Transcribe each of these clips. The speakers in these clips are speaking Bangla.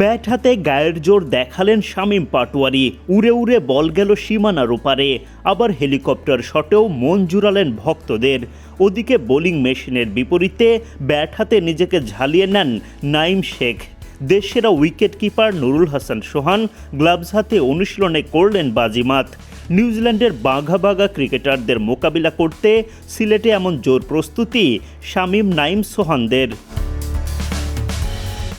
ব্যাট হাতে গায়ের জোর দেখালেন শামীম পাটোয়ারি। উড়ে উড়ে বল গেল সীমানার ওপারে। আবার হেলিকপ্টার শটেও মন জুড়ালেন ভক্তদের। ওদিকে বোলিং মেশিনের বিপরীতে ব্যাট হাতে নিজেকে ঝালিয়ে নেন Naim Sheikh. দেশেরা wicket keeper Nurul Hasan Sohan gloves হাতে অনুশীলনে করলেন বাজিমাত। নিউজিল্যান্ডের বাঘা বাঘা ক্রিকেটারদের মোকাবিলা করতে সিলেটে এমন জোর প্রস্তুতি শামীম নাইম সোহানদের।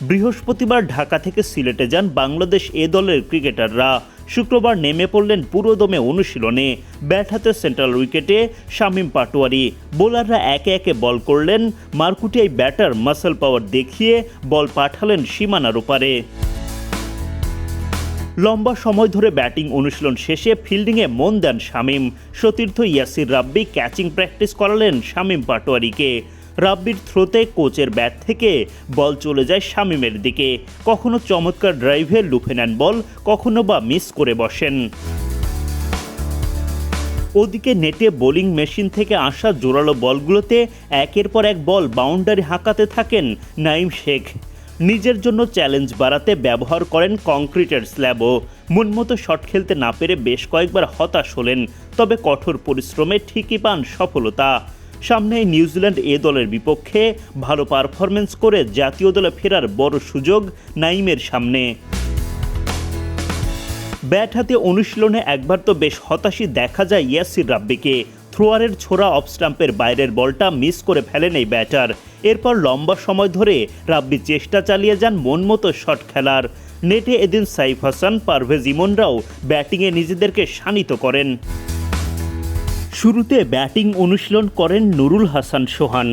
বৃহস্পতিবার ঢাকা থেকে সিলেটে যান বাংলাদেশ এ দলের ক্রিকেটাররা। শুক্রবার নেমে পড়লেন পুরোদমে অনুশীলনে। ব্যাট হাতে সেন্ট্রাল উইকেটে শামীম পাটোয়ারি। বোলাররা একে একে বল করলেন। মারকুটিয়াই ব্যাটার মাসেল পাওয়ার দেখিয়ে বল পাঠালেন সীমানার ওপারে। লম্বা সময় ধরে ব্যাটিং অনুশীলন শেষে ফিল্ডিংয়ে মন দেন শামীম। সতীর্থ ইয়াসির রাব্বি ক্যাচিং প্র্যাকটিস করালেন শামীম পাটোয়ারিকে। রাব্বির থ্রোতে কোচের ব্যাট থেকে বল চলে যায় শামীমের দিকে। কখনো চমৎকার ড্রাইভে লুফে নেন বল, কখনো বা মিস করে বসেন। ওদিকে নেটে বোলিং মেশিন থেকে আসা জোরালো বলগুলোতে একের পর এক বল বাউন্ডারি হাঁকাতে থাকেন নাইম শেখ। নিজের জন্য চ্যালেঞ্জ বাড়াতে ব্যবহার করেন কংক্রিটের স্ল্যাবও। মনমতো শট খেলতে না পেরে বেশ কয়েকবার হতাশ হলেন, তবে কঠোর পরিশ্রমে ঠিকই পান সফলতা। সামনে নিউজিল্যান্ড এ দলের বিপক্ষে ভালো পারফরমেন্স করে জাতীয় দলে ফেরার বড় সুযোগ নাইমের সামনে। ব্যাট হাতে অনুশীলনে একবার তো বেশ হতাশই দেখা যায় ইয়াসির রাব্বিকে। থ্রোয়ারের ছোড়া অফ স্টাম্পের বাইরের বলটা মিস করে ফেলেন এই ব্যাটার। এরপর লম্বা সময় ধরে রাব্বি চেষ্টা চালিয়ে যান মন মতো শট খেলার। নেটে এদিন সাইফ হাসান, পারভেজ ইমনরাও ব্যাটিংয়ে নিজেদেরকে শানিত করেন। শুরুতে ব্যাটিং অনুশীলন করেন নুরুল হাসান সোহান।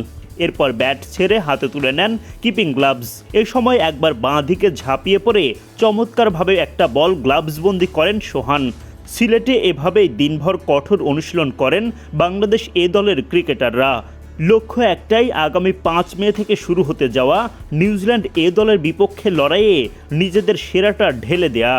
এরপর ব্যাট ছেড়ে হাতে তুলে নেন কিপিং গ্লাভস। এ সময় একবার বাঁ দিকে ঝাঁপিয়ে পড়ে চমৎকারভাবে একটা বল গ্লাভসবন্দি করেন সোহান। সিলেটে এভাবেই দিনভর কঠোর অনুশীলন করেন বাংলাদেশ এ দলের ক্রিকেটাররা। লক্ষ্য একটাই, আগামী পাঁচ মে থেকে শুরু হতে যাওয়া নিউজিল্যান্ড এ দলের বিপক্ষে লড়াইয়ে নিজেদের সেরাটা ঢেলে দেয়া।